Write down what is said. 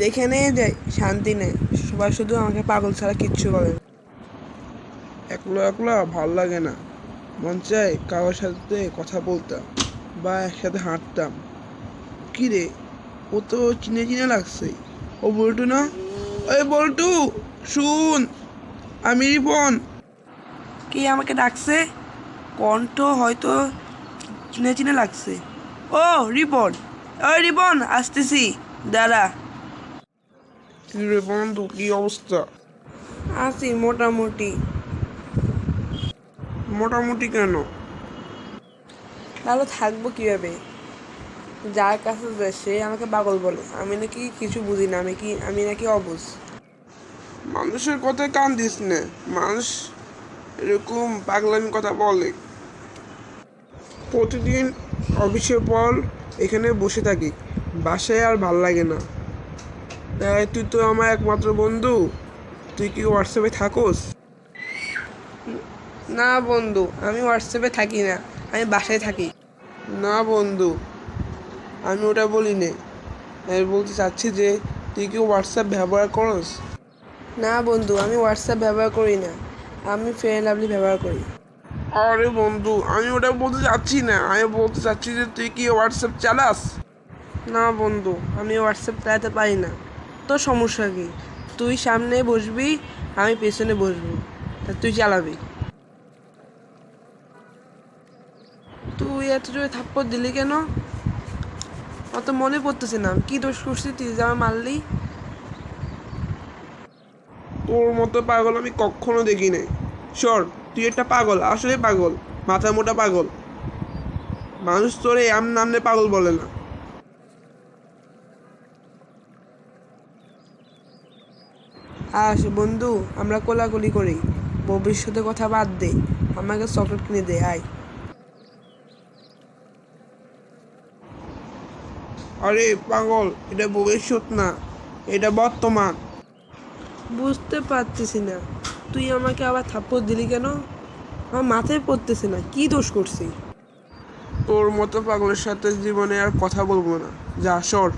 যেখানে যাই শান্তি নেই সবাই শুধু আমাকে পাগল ছাড়া কিচ্ছু বলে না। একলা একলা ভালো লাগে না। মন চায় কারোর সাথে কথা বলতাম বা একসাথে হাঁটতাম। কি রে ও তো চিনে চিনে লাগছে। ও বল্টু না? ওই বল্টু শুন আমি রিপন। কে আমাকে ডাকছে? কণ্ঠ হয়তো চিনে চিনে লাগছে। ও রিপন। ওই রিপন আসতেছি। দাঁড়া। কি রে বন্ধু কি অবস্থা। আছি মোটামুটি। মোটামুটি কেন? ভালো থাকব কীভাবে? যার কাছে যায় সে আমাকে পাগল বলে। আমি নাকি কিছু বুঝি না আমি কি আমি নাকি অবুঝ? মানুষের কথায় কান দিস না। মানুষ এরকম পাগলামি কথা বলে। প্রতিদিন অফিসের পর এখানে বসে থাকি। বাসায় আর ভালো লাগে না। তাই তুই তো আমার একমাত্র বন্ধু। তুই কি হোয়াটসঅ্যাপে থাকোস? না বন্ধু আমি হোয়াটসঅ্যাপে থাকি না আমি বাসায় থাকি। না বন্ধু আমি ওটা বলি নে আমি বলতে চাচ্ছি যে তুই কি হোয়াটসঅ্যাপ ব্যবহার করস? না বন্ধু আমি হোয়াটসঅ্যাপ ব্যবহার করি না আমি ফেয়ার লাভলি ব্যবহার করি। আরে বন্ধু আমি ওটা বলতে চাচ্ছি না আমি বলতে চাচ্ছি যে তুই কি হোয়াটসঅ্যাপ চালাস? না বন্ধু আমি হোয়াটসঅ্যাপ চালাতে পারি না। তোর সমস্যা কি? তুই সামনে বসবি, আমি পেছনে বসবো। তা তুই চালাবি। তুই এত জোরে থাপ্পড় দিলি কেন? অত মনে পড়তেছে না। কি দোষ করছিস তুই? আমার মারলি। তোর মতো পাগল আমি কখনো দেখি নাই সর তুই একটা পাগল, আসলে পাগল, মাথা মোটা পাগল। মানুষ তোরে এম নামনে পাগল বলে না। আস বন্ধু আমরা কোলাকুলি করি। ভবিষ্যতে কথা বাদ দে। আমাকে চকলেট কিনে দে আয়। আরে পাগল এটা ভবিষ্যৎ না। এটা বর্তমান। বুঝতে পারতেছি না। তুই আমাকে আবার থাপ্পড় দিলি কেন? আমার মাথায় পড়তেছে না কি দোষ করছি? তোর মতো পাগলের সাথে জীবনে আর কথা বলব না। যা সর।